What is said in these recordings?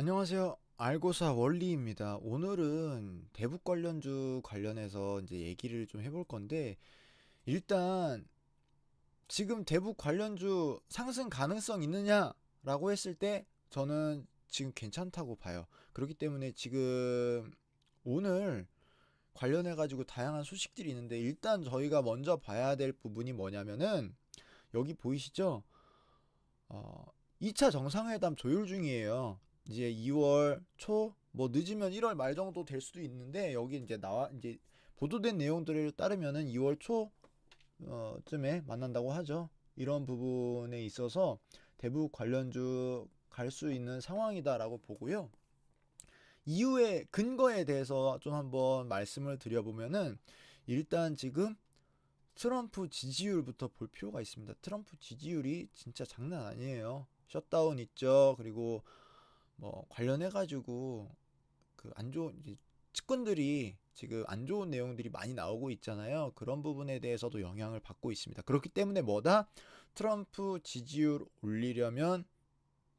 안녕하세요. 알고사 원리입니다. 오늘은 대북 관련주 관련해서 이제 얘기를 좀 해볼 건데, 일단, 지금 대북 관련주 상승 가능성 있느냐라고 했을 때, 저는 지금 괜찮다고 봐요. 그렇기 때문에 지금 오늘 관련해가지고 다양한 소식들이 있는데, 일단 저희가 먼저 봐야 될 부분이 뭐냐면은, 여기 보이시죠? 어, 2차 정상회담 조율 중이에요. 이제 2월 초, 뭐 늦으면 1월 말 정도 될 수도 있는데 여기 이제 나와 이제 보도된 내용들을 따르면은 2월 초 어쯤에 만난다고 하죠. 이런 부분에 있어서 대북 관련주 갈 수 있는 상황이다라고 보고요. 이후에 근거에 대해서 좀 한번 말씀을 드려보면은 일단 지금 트럼프 지지율부터 볼 필요가 있습니다. 트럼프 지지율이 진짜 장난 아니에요. 셧다운 있죠. 그리고 뭐 관련해 가지고 그 안 좋은 측근들이 지금 안 좋은 내용들이 많이 나오고 있잖아요. 그런 부분에 대해서도 영향을 받고 있습니다. 그렇기 때문에 뭐다? 트럼프 지지율 올리려면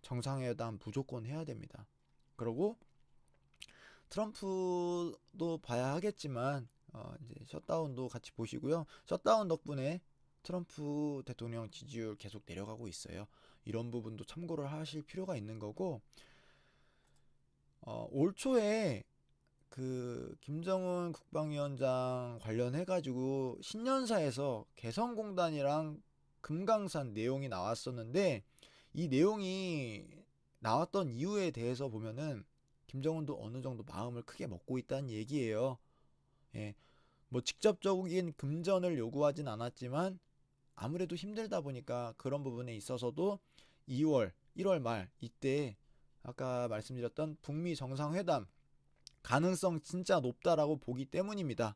정상회담 무조건 해야 됩니다. 그리고 트럼프도 봐야 하겠지만 어 이제 셧다운도 같이 보시고요. 셧다운 덕분에 트럼프 대통령 지지율 계속 내려가고 있어요. 이런 부분도 참고를 하실 필요가 있는 거고 어, 올 초에 그 김정은 국방위원장 관련해 가지고 신년사에서 개성공단이랑 금강산 내용이 나왔었는데 이 내용이 나왔던 이유에 대해서 보면은 김정은도 어느 정도 마음을 크게 먹고 있다는 얘기예요. 예. 뭐 직접적인 금전을 요구하진 않았지만 아무래도 힘들다 보니까 그런 부분에 있어서도 2월, 1월 말 이때 아까 말씀드렸던 북미 정상회담 가능성 진짜 높다라고 보기 때문입니다.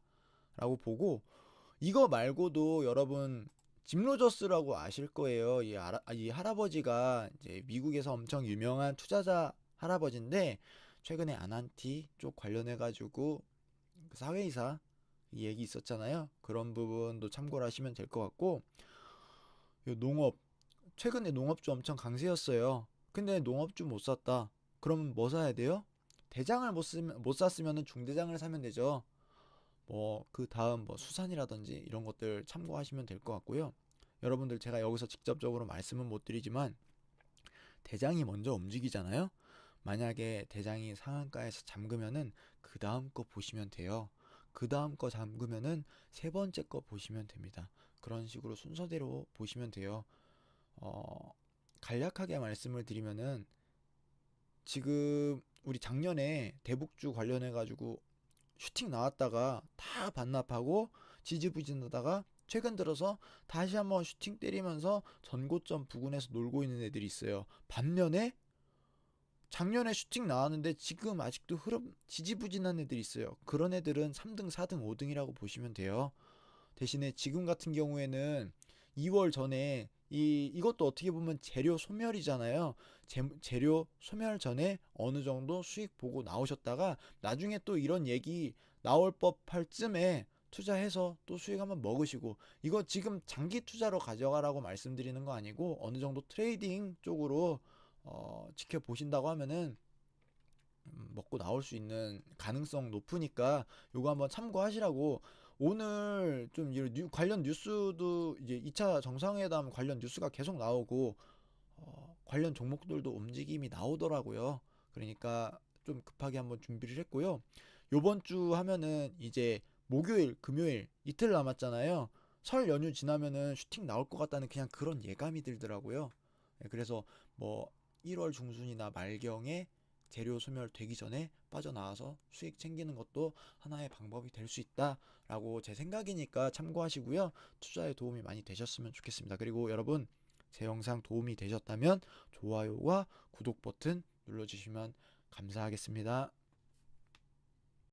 라고 보고 이거 말고도 여러분 짐 로저스라고 아실 거예요. 이, 알아, 이 할아버지가 이제 미국에서 엄청 유명한 투자자 할아버지인데 최근에 아난티 쪽 관련해 가지고 그 사회이사 얘기 있었잖아요. 그런 부분도 참고를 하시면 될 것 같고 요 농업 최근에 농업주 엄청 강세였어요. 근데 농업주 못 샀다. 그러면 뭐 사야 돼요? 대장을 못 쓰면 못 샀으면은 중대장을 사면 되죠. 뭐 그 다음 뭐 수산이라든지 이런 것들 참고하시면 될 것 같고요. 여러분들 제가 여기서 직접적으로 말씀은 못 드리지만 대장이 먼저 움직이잖아요. 만약에 대장이 상한가에서 잠그면은 그 다음 거 보시면 돼요. 그 다음 거 잠그면은 세 번째 거 보시면 됩니다. 그런 식으로 순서대로 보시면 돼요. 어, 간략하게 말씀을 드리면은 지금 우리 작년에 대북주 관련해 가지고 슈팅 나왔다가 다 반납하고 지지부진하다가 최근 들어서 다시 한번 슈팅 때리면서 전고점 부근에서 놀고 있는 애들이 있어요. 반면에 작년에 슈팅 나왔는데 지금 아직도 흐름 지지부진한 애들이 있어요. 그런 애들은 3등, 4등, 5등이라고 보시면 돼요. 대신에 지금 같은 경우에는 2월 전에 이 이것도 어떻게 보면 재료 소멸이잖아요. 재, 재료 소멸 전에 어느 정도 수익 보고 나오셨다가 나중에 또 이런 얘기 나올 법할 쯤에 투자해서 또 수익 한번 먹으시고 이거 지금 장기 투자로 가져가라고 말씀드리는 거 아니고 어느 정도 트레이딩 쪽으로 어, 지켜보신다고 하면은 음, 먹고 나올 수 있는 가능성 높으니까 요거 한번 참고하시라고 오늘 좀 뉴- 관련 뉴스도 이제 2차 정상회담 관련 뉴스가 계속 나오고 어, 관련 종목들도 움직임이 나오더라고요. 그러니까 좀 급하게 한번 준비를 했고요. 요번 주 하면은 이제 목요일, 금요일 이틀 남았잖아요. 설 연휴 지나면은 슈팅 나올 것 같다는 그냥 그런 예감이 들더라고요. 예, 그래서 뭐 1월 중순이나 말경에 재료 소멸되기 전에 빠져나와서 수익 챙기는 것도 하나의 방법이 될 수 있다라고 제 생각이니까 참고하시고요. 투자에 도움이 많이 되셨으면 좋겠습니다. 그리고 여러분 제 영상 도움이 되셨다면 좋아요와 구독 버튼 눌러주시면 감사하겠습니다.